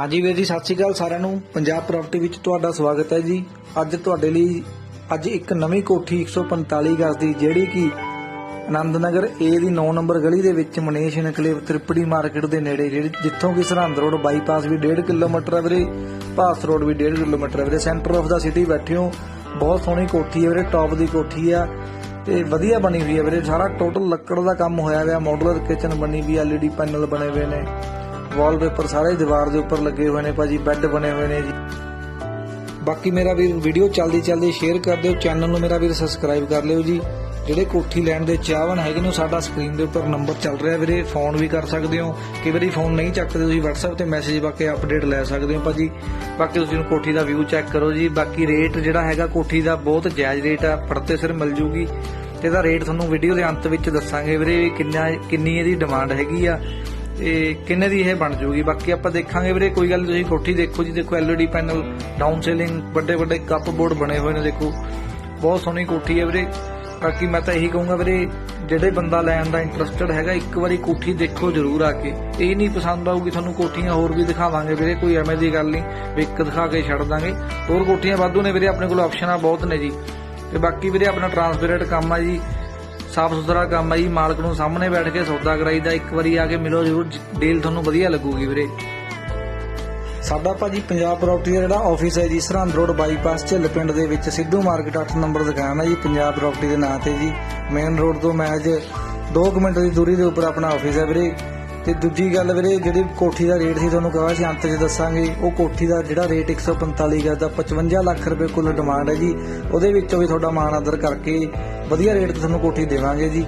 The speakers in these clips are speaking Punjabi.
ਹਾਂਜੀ ਵੀਰ ਜੀ, ਸਤਿ ਸ਼੍ਰੀ ਅਕਾਲ ਸਾਰਿਆਂ ਨੂੰ। ਪੰਜਾਬ ਪ੍ਰਾਪਰਟੀ ਵਿੱਚ ਤੁਹਾਡਾ ਸਵਾਗਤ ਹੈ ਜੀ। ਅੱਜ ਤੁਹਾਡੇ ਲਈ ਅੱਜ ਇੱਕ ਨਵੀਂ ਕੋਠੀ 145 ਗਜ਼ ਦੀ, ਜਿਹੜੀ ਕਿ ਆਨੰਦ ਨਗਰ ਏ ਦੀ 9 ਨੰਬਰ ਗਲੀ ਦੇ ਵਿੱਚ ਮਨੇਸ਼ ਇਨਕਲੇਵ ਤ੍ਰਿਪੜੀ ਮਾਰਕੀਟ ਦੇ ਨੇੜੇ, ਜਿਹੜੀ ਜਿੱਥੋਂ ਕਿ ਸਰਹੰਦ ਰੋਡ ਬਾਈਪਾਸ ਵੀ 1.5 ਕਿਲੋਮੀਟਰ ਹੈ ਵੀਰੇ, ਭਾਸ ਰੋਡ ਵੀ 1.5 ਕਿਲੋਮੀਟਰ ਹੈ ਵੀਰੇ। ਸੈਂਟਰ ਆਫ ਦਾ ਸਿਟੀ ਬੈਠੇ ਹੋ। ਬਹੁਤ ਸੋਹਣੀ ਕੋਠੀ ਹੈ ਵੀਰੇ ਟੌਪ ਦੀ ਕੋਠੀ ਆ। ਤੇ ਵਧੀਆ ਬਣੀ ਹੋਈ ਹੈ ਵੀਰੇ। ਸਾਰਾ ਟੋਟਲ ਲੱਕੜ ਦਾ ਕੰਮ ਹੋਇਆ ਹੋਇਆ ਮਾਡੂਲਰ ਕਿਚਨ ਬਣੀ ਵੀ ਐਲਈਡੀ ਪੈਨਲ ਬਣੇ ਹੋਏ ਨੇ। ਵਾਲਪੇਪਰ ਸਾਰੇ ਦੀਵਾਰ ਦੇ ਉੱਪਰ ਲੱਗੇ ਹੋਏ ਨੇ ਭਾਜੀ, ਬੈੱਡ ਬਣੇ ਹੋਏ ਨੇ ਜੀ। ਬਾਕੀ ਮੇਰਾ ਵੀਰ ਵੀਡੀਓ ਚਲਦੀ ਚਲਦੀ ਸ਼ੇਅਰ ਕਰ ਦਿਓ, ਚੈਨਲ ਨੂੰ ਮੇਰਾ ਵੀਰ ਸਬਸਕ੍ਰਾਈਬ ਕਰ ਲਿਓ ਜੀ। ਜਿਹੜੇ ਕੋਠੀ ਲੈਣ ਦੇ ਚਾਹਵਨ ਹੈਗੇ ਨੇ ਸਾਡਾ ਸਕਰੀਨ ਦੇ ਉੱਪਰ ਨੰਬਰ ਚੱਲ ਰਿਹਾ ਵੀਰੇ ਫੋਨ ਵੀ ਕਰ ਸਕਦੇ ਹੋ। ਕਈ ਵਾਰੀ ਫੋਨ ਨਹੀਂ ਚੱਕਦੇ, ਤੁਸੀਂ WhatsApp ਤੇ ਮੈਸੇਜ ਬਾਕੀ ਅਪਡੇਟ ਲੈ ਸਕਦੇ ਹੋ ਭਾਜੀ। ਬਾਕੀ ਤੁਸੀਂ ਕੋਠੀ ਦਾ ਵਿਊ ਚੈੱਕ ਕਰੋ ਜੀ। ਬਾਕੀ ਰੇਟ ਜਿਹੜਾ ਹੈਗਾ ਕੋਠੀ ਦਾ ਬਹੁਤ ਜਾਇਜ਼ ਰੇਟ ਆ, ਫੜਤੇ ਸਿਰ ਮਿਲ ਜੂਗੀ। ਤੇ ਇਹਦਾ ਰੇਟ ਤੁਹਾਨੂੰ ਵੀਡੀਓ ਦੇ ਅੰਤ ਵਿੱਚ ਦੱਸਾਂਗੇ ਵੀਰੇ, ਵੀ ਕਿੰਨਾ ਕਿੰਨੀ ਇਹਦੀ ਡਿਮਾਂਡ ਹੈਗੀ ਆ। ਤੇ ਕਿੰਨੇ ਦੀ ਇਹ ਬਣ ਜੂਗੀ? ਬਾਕੀ ਆਪਾਂ ਦੇਖਾਂਗੇ ਵੀਰੇ ਕੋਈ ਗੱਲ ਨੀ, ਤੁਸੀਂ ਕੋਠੀ ਦੇਖੋ ਜੀ ਦੇਖੋ ਐਲਈਡੀ ਪੈਨਲ ਡਾਊਨ ਸੇਲਿੰਗ ਵੱਡੇ ਵੱਡੇ ਕੱਪ ਬੋਰਡ ਬਣੇ ਹੋਏ ਨੇ ਦੇਖੋ। ਬਹੁਤ ਸੋਹਣੀ ਕੋਠੀ ਹੈ ਵੀਰੇ। ਬਾਕੀ ਮੈਂ ਤਾਂ ਇਹੀ ਕਹੂੰਗਾ ਵੀਰੇ ਜਿਹੜੇ ਬੰਦਾ ਲੈਣ ਦਾ ਇੰਟਰਸਟਡ ਹੈਗਾ ਇੱਕ ਵਾਰੀ ਕੋਠੀ ਦੇਖੋ ਜ਼ਰੂਰ ਆ ਕੇ। ਇਹ ਨਹੀਂ ਪਸੰਦ ਆਊਗੀ ਤੁਹਾਨੂੰ ਕੋਠੀਆਂ ਹੋਰ ਵੀ ਦਿਖਾਵਾਂਗੇ ਵੀਰੇ ਕੋਈ ਐਵੇਂ ਦੀ ਗੱਲ ਨਹੀਂ ਵੀ ਇੱਕ ਦਿਖਾ ਕੇ ਛੱਡ ਦਾਂਗੇ। ਹੋਰ ਕੋਠੀਆਂ ਵਾਧੂ ਨੇ ਵੀਰੇ ਆਪਣੇ ਕੋਲ ਆਪਸ਼ਨਾਂ ਬਹੁਤ ਨੇ ਜੀ। ਤੇ ਬਾਕੀ ਵੀਰੇ ਆਪਣਾ ਟਰਾਂਸਪੇਰੈਂਟ ਕੰਮ ਆ ਜੀ। ਸਾਫ਼ ਸੁਥਰਾ ਕੰਮ ਆ ਜੀ, ਮਾਲਕ ਨੂੰ ਸਾਹਮਣੇ ਬੈਠ ਕੇ ਸੌਦਾ ਕਰਾਈਦਾ, ਇੱਕ ਵਾਰੀ ਆ ਕੇ ਮਿਲੋ ਜ਼ਰੂਰ ਡੀਲ ਤੁਹਾਨੂੰ ਵਧੀਆ ਲੱਗੂਗੀ ਵੀਰੇ। ਸਾਡਾ ਭਾਜੀ ਪੰਜਾਬ ਪ੍ਰਾਪਰਟੀ ਦਾ ਜਿਹੜਾ ਆਫਿਸ ਹੈ ਜੀ, ਸਰਹੰਦ ਰੋਡ ਬਾਈਪਾਸ ਝਿੱਲ ਪਿੰਡ ਦੇ ਵਿੱਚ ਸਿੱਧੂ ਮਾਰਕੀਟ 8 ਨੰਬਰ ਦੁਕਾਨ ਹੈ ਜੀ, ਪੰਜਾਬ ਪ੍ਰਾਪਰਟੀ ਦੇ ਨਾਂ ਤੇ ਜੀ। ਮੇਨ ਰੋਡ ਤੋਂ ਮੈਜ 2 ਮਿੰਟ ਦੀ ਦੂਰੀ ਦੇ ਉੱਪਰ ਆਪਣਾ ਆਫਿਸ ਹੈ ਵੀਰੇ। ਤੇ ਦੂਜੀ ਗੱਲ ਵੀਰੇ, ਜਿਹੜੀ ਕੋਠੀ ਦਾ ਰੇਟ ਸੀ ਤੁਹਾਨੂੰ ਕਹਾਂ ਸੀ, ਅੰਤ 'ਚ ਦੱਸਾਂਗੇ, ਉਹ ਕੋਠੀ ਦਾ ਜਿਹੜਾ ਰੇਟ 145 ਗਜ਼ ਦਾ 55 ਲੱਖ ਰੁਪਏ ਕੁੱਲ ਡਿਮਾਂਡ ਹੈ ਜੀ। ਉਹਦੇ ਵਿੱਚੋਂ ਵੀ ਤੁਹਾਡਾ ਮਾਣ ਆਦਰ ਕਰਕੇ ਵਧੀਆ ਰੇਟ ਤੇ ਤੁਹਾਨੂੰ ਕੋਠੀ ਦੇਵਾਂਗੇ ਜੀ।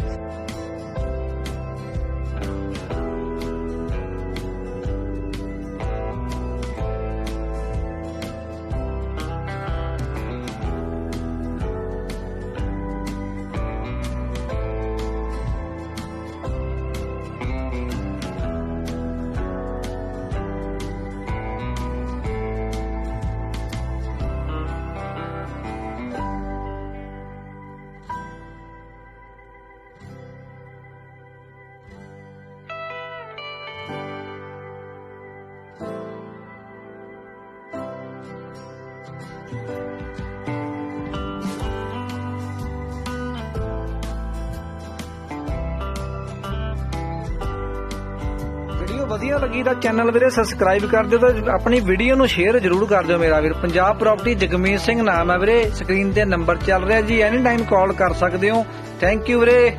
ਵੀਡੀਓ ਵਧੀਆ ਲੱਗੀ ਤਾਂ ਚੈਨਲ ਵੀਰੇ ਸਬਸਕ੍ਰਾਈਬ ਕਰ ਦਿਓ ਤੇ ਆਪਣੀ ਵੀਡੀਓ ਨੂੰ ਸ਼ੇਅਰ ਜ਼ਰੂਰ ਕਰ ਦਿਓ ਮੇਰਾ ਵੀਰ। ਪੰਜਾਬ ਪ੍ਰਾਪਰਟੀ ਜਗਮੀਤ ਸਿੰਘ ਨਾਮ ਹੈ ਵੀਰੇ। ਸਕਰੀਨ ਤੇ ਨੰਬਰ ਚੱਲ ਰਿਹਾ ਜੀ। ਐਨੀ ਟਾਈਮ ਕਾਲ ਕਰ ਸਕਦੇ ਹੋ। ਥੈਂਕ ਯੂ ਵੀਰੇ।